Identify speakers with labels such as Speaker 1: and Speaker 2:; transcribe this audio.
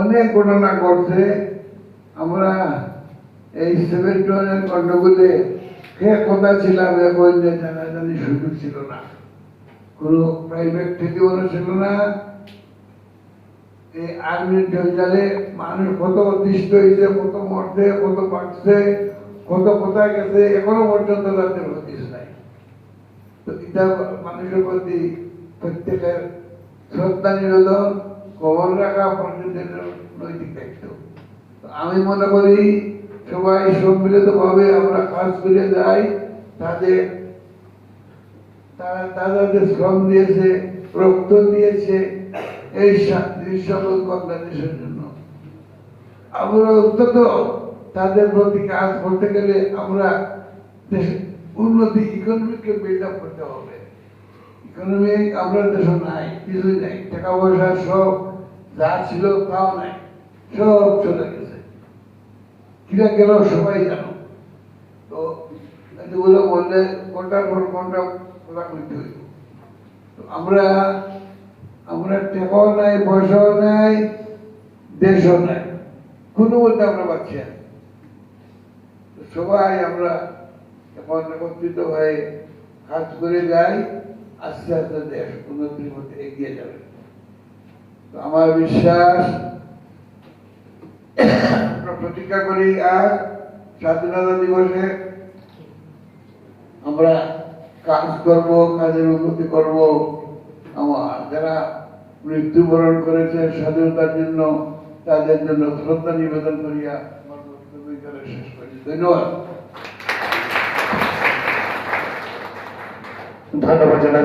Speaker 1: অনেক ঘটনা ঘটছে। আমরা এই সেভেন টুয়েলভ গন্ডগোলে কে কথা ছিলাম এখন যে জানাজানি সুযোগ ছিল না। কোনো প্রাইভেট ঠেকিওয়ালা ছিল না। এই আর্মির জঞ্জালে মানুষ কত অতিষ্ঠ হয়েছে, কত মরছে, কত বাড়ছে কত কোথায় গেছে, এখনও পর্যন্ত তাদের হতিস নাই। তো এটা মানুষের প্রতি প্রত্যেকের শ্রদ্ধা নিবেদন। খবর রাখা পর্যটনের নৈতিক দায়িত্ব আমি মনে করি সবাই সম্মিলিত ভাবে আমরা কাজ করে যাই, তাদের, তারা তারা যে শ্রম দিয়েছে, রক্ত দিয়েছে, এই সকল জন্য। আমরা তাদের প্রতি কাজ করতে গেলে আমরা উন্নতি ইকোনমিকে বিল্ড আপ করতে হবে। ইকোনমি আমরা দেশে নাই, কিছুই নাই, টাকা পয়সা সব যা ছিল তাও নাই, সব চলে গেছে। কিরা গেল সবাই জানো। তো এগুলো বললে কোনটার কোনটা ওরা করতে হইব তো আমরা আমরা টাকাও নাই, পয়সাও নাই, দেশও নাই। কোনো মধ্যে আমরা পাচ্ছি না। সবাই আমরা এখন একত্রিত হয়ে কাজ করে যাই, আস্তে আস্তে দেশ উন্নতির মধ্যে এগিয়ে যাবে। আমার বিশ্বাস প্রতিজ্ঞা করি আর স্বাধীনতা দিবসে আমরা কাজ করব, কাজের উন্নতি করব। আমার যারা মৃত্যুবরণ করেছে স্বাধীনতার জন্য, তাদের জন্য শ্রদ্ধা নিবেদন করিয়া আমার বক্তব্য শেষ করি। ধন্যবাদ।
Speaker 2: ধন্যবাদ জানাচ্ছি।